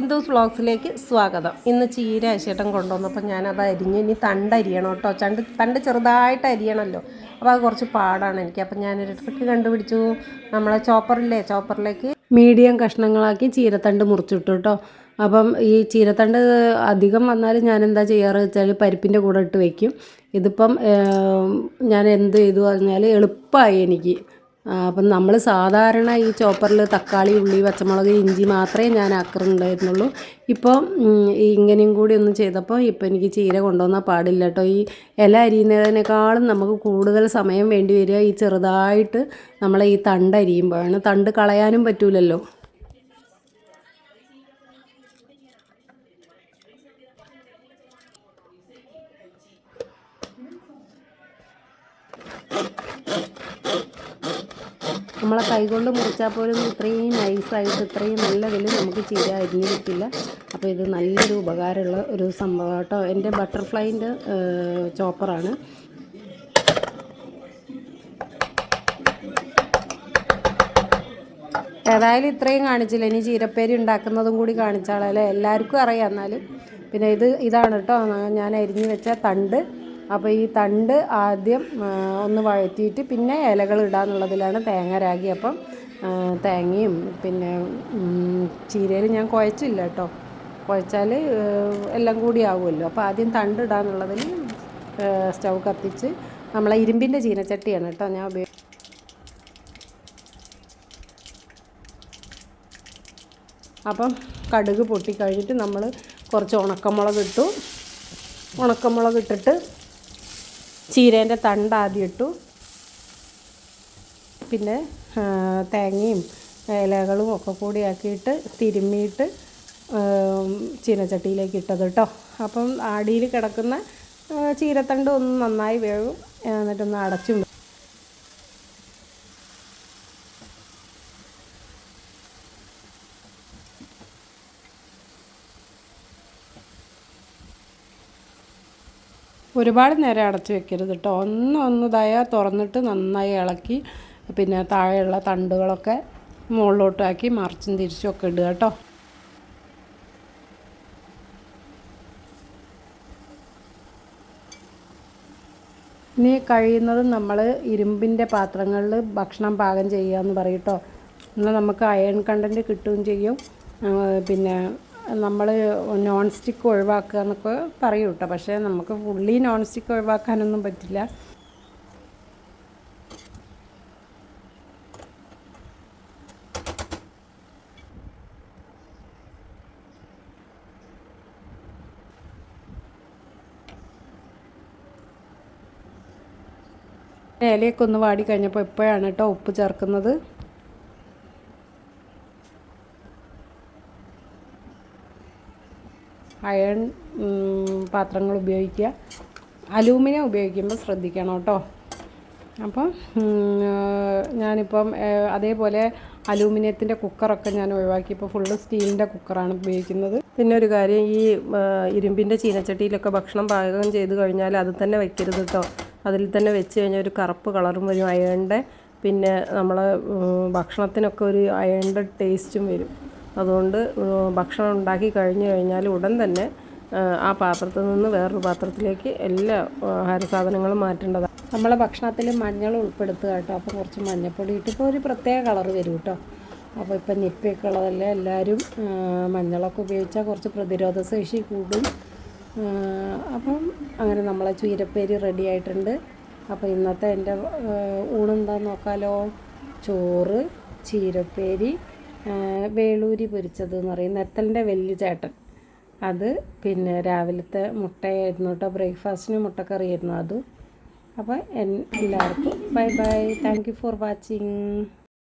ബിന്ദുസ് വ്ളോഗ്സിലേക്ക് സ്വാഗതം. ഇന്ന് ചീര അശേട്ടൻ കൊണ്ടുവന്നപ്പോൾ ഞാനത് അരിഞ്ഞ് ഇനി തണ്ട് അരിയണം കേട്ടോ. ചണ്ട് തണ്ട് ചെറുതായിട്ട് അരിയണമല്ലോ. അപ്പോൾ അത് കുറച്ച് പാടാണ് എനിക്ക്. അപ്പം ഞാനൊരു ട്രിക്ക് കണ്ടുപിടിച്ചു. നമ്മളെ ചോപ്പറില്ലേ ചോപ്പറിലേക്ക് മീഡിയം കഷ്ണങ്ങളാക്കി ചീരത്തണ്ട് മുറിച്ചിട്ടു കേട്ടോ. അപ്പം ഈ ചീരത്തണ്ട് അധികം വന്നാൽ ഞാൻ എന്താ ചെയ്യാറ് വെച്ചാൽ പരിപ്പിന്റെ കൂടെ ഇട്ട് വയ്ക്കും ഇതിപ്പം ഞാൻ എന്ത് ചെയ്തു പറഞ്ഞാൽ എളുപ്പമായി എനിക്ക്. അപ്പം നമ്മൾ സാധാരണ ഈ ചോപ്പറിൽ തക്കാളി ഉള്ളി പച്ചമുളക് ഇഞ്ചി മാത്രമേ ഞാൻ ആക്കുന്നുണ്ടായിരുന്നുള്ളൂ ഇപ്പോൾ ഇങ്ങനെയും കൂടി ഒന്ന് ചെയ്തപ്പോൾ ഇപ്പോൾ എനിക്ക് ചീര കൊണ്ടുവന്നാൽ പാടില്ല കേട്ടോ. ഈ ഇല അരിയുന്നതിനേക്കാളും നമുക്ക് കൂടുതൽ സമയം വേണ്ടി വരിക ഈ ചെറുതായിട്ട് നമ്മളെ ഈ തണ്ട് അരിയുമ്പോഴാണ്. തണ്ട് കളയാനും പറ്റൂലല്ലോ. നമ്മളെ കൈകൊണ്ട് മുറിച്ചാൽ പോലും ഇത്രയും നൈസായിട്ട് ഇത്രയും നല്ല വില നമുക്ക് ചീര അരിഞ്ഞ് കിട്ടില്ല അപ്പോൾ ഇത് നല്ലൊരു ഉപകാരമുള്ള ഒരു സംഭവം കേട്ടോ. എന്റെ ബട്ടർഫ്ലൈന്റെ ചോപ്പറാണ്. ഏതായാലും ഇത്രയും കാണിച്ചില്ല? ഇനി ചീരപ്പേരി ഉണ്ടാക്കുന്നതും കൂടി കാണിച്ചാളല്ലേ? എല്ലാവർക്കും അറിയാം എന്നാലും. പിന്നെ ഇത് ഇതാണ് കേട്ടോ. ഞാൻ അരിഞ്ഞു വെച്ച തണ്ട്. അപ്പോൾ ഈ തണ്ട് ആദ്യം ഒന്ന് വഴറ്റിയിട്ട് പിന്നെ ഇലകൾ ഇടാന്നുള്ളതിലാണ് തേങ്ങ രാഗി. അപ്പം തേങ്ങയും പിന്നെ ചീരയിൽ ഞാൻ കുഴച്ചില്ല കേട്ടോ കുഴച്ചാൽ എല്ലാം കൂടി ആവുമല്ലോ. അപ്പോൾ ആദ്യം തണ്ട് ഇടാന്നുള്ളതിൽ സ്റ്റൗ കത്തിച്ച് നമ്മളെ ഇരുമ്പിന്റെ ചീനച്ചട്ടിയാണ് കേട്ടോ ഞാൻ ഉപയോഗി അപ്പം കടുക് പൊട്ടിക്കഴിഞ്ഞിട്ട് നമ്മൾ കുറച്ച് ഉണക്കമുളക് ഇട്ടു. ഉണക്കമുളക് ഇട്ടിട്ട് ചീരേന്റെ തണ്ട് ആദ്യം ഇട്ടു. പിന്നെ തേങ്ങയും ഇലകളും ഒക്കെ കൂടി ആക്കിയിട്ട് തിരുമ്മിയിട്ട് ചീനച്ചട്ടിയിലേക്ക് ഇട്ടത് കേട്ടോ അപ്പം ആടിയിൽ കിടക്കുന്ന ചീരത്തണ്ട് ഒന്ന് നന്നായി വേവും. എന്നിട്ടൊന്ന് അടച്ചും ഒരുപാട് നേരം അടച്ചു വെക്കരുത് കേട്ടോ ഒന്ന് ഇതായാൽ തുറന്നിട്ട് നന്നായി ഇളക്കി പിന്നെ താഴെയുള്ള തണ്ടുകളൊക്കെ മുകളിലോട്ടാക്കി മറിച്ചും തിരിച്ചും ഒക്കെ ഇടുക കേട്ടോ ഇനി കഴിയുന്നതും നമ്മൾ ഇരുമ്പിന്റെ പാത്രങ്ങളിൽ ഭക്ഷണം പാകം ചെയ്യുക എന്ന് പറയും കേട്ടോ എന്നാൽ നമുക്ക് അയൺ കണ്ടന്റ് കിട്ടുകയും ചെയ്യും. പിന്നെ നമ്മൾ നോൺ സ്റ്റിക്ക് ഒഴിവാക്കുക എന്നൊക്കെ പറയും കേട്ടോ പക്ഷേ നമുക്ക് ഫുള്ളി നോൺ സ്റ്റിക്ക് ഒഴിവാക്കാനൊന്നും പറ്റില്ല. ഇലയൊക്കെ ഒന്ന് വാടി കഴിഞ്ഞപ്പോൾ ഇപ്പോഴാണ് കേട്ടോ ഉപ്പ് ചേർക്കുന്നത്? അയൺ പാത്രങ്ങൾ ഉപയോഗിക്കുക. അലൂമിനിയം ഉപയോഗിക്കുമ്പോൾ ശ്രദ്ധിക്കണം കേട്ടോ. അപ്പം ഞാനിപ്പം അതേപോലെ അലൂമിനിയത്തിന്റെ കുക്കറൊക്കെ ഞാൻ ഒഴിവാക്കി ഇപ്പോൾ ഫുള്ള് സ്റ്റീലിന്റെ കുക്കറാണ് ഉപയോഗിക്കുന്നത്. പിന്നെ ഒരു കാര്യം ഈ ഇരുമ്പിന്റെ ചീനച്ചട്ടിയിലൊക്കെ ഭക്ഷണം പാകം ചെയ്ത് കഴിഞ്ഞാൽ അത് തന്നെ വെക്കരുത് കേട്ടോ. അതിൽ തന്നെ വെച്ച് കഴിഞ്ഞാൽ ഒരു കറുപ്പ് കളറും വരും അയണിന്റെ. പിന്നെ നമ്മൾ ഭക്ഷണത്തിനൊക്കെ ഒരു അയണിന്റെ ടേസ്റ്റും വരും. അതുകൊണ്ട് ഭക്ഷണം ഉണ്ടാക്കി കഴിഞ്ഞു കഴിഞ്ഞാൽ ഉടൻ തന്നെ ആ, പാത്രത്തിൽ നിന്ന് വേറൊരു പാത്രത്തിലേക്ക് എല്ലാ ആഹാര സാധനങ്ങളും മാറ്റേണ്ടതാണ്. നമ്മളെ ഭക്ഷണത്തിൽ മഞ്ഞൾ ഉൾപ്പെടുത്തുക കേട്ടോ. അപ്പോൾ കുറച്ച് മഞ്ഞൾപ്പൊടി ഇട്ട് ഇപ്പോൾ ഒരു പ്രത്യേക കളർ വരും കേട്ടോ. അപ്പോൾ ഇപ്പം നിപ്പയൊക്കെ ഉള്ളതല്ലേ എല്ലാവരും മഞ്ഞളൊക്കെ ഉപയോഗിച്ചാൽ കുറച്ച് പ്രതിരോധ ശേഷി കൂടും. അപ്പം അങ്ങനെ നമ്മളെ ചീരപ്പേരി റെഡി ആയിട്ടുണ്ട്. അപ്പോൾ ഇന്നത്തെ എന്റെ ഊണെന്താന്ന് നോക്കാലോ? ചോറ് ചീരപ്പേരി വേളൂരി പൊരിച്ചത് എന്ന് പറയും. നെത്തലിന്റെ വലിയ ചേട്ടൻ. അത് പിന്നെ രാവിലത്തെ മുട്ടയായിരുന്നു കേട്ടോ. ബ്രേക്ക്ഫാസ്റ്റിന് മുട്ടക്കറിയായിരുന്നു അതും. അപ്പോൾ എല്ലാവർക്കും bye bye. Thank you for watching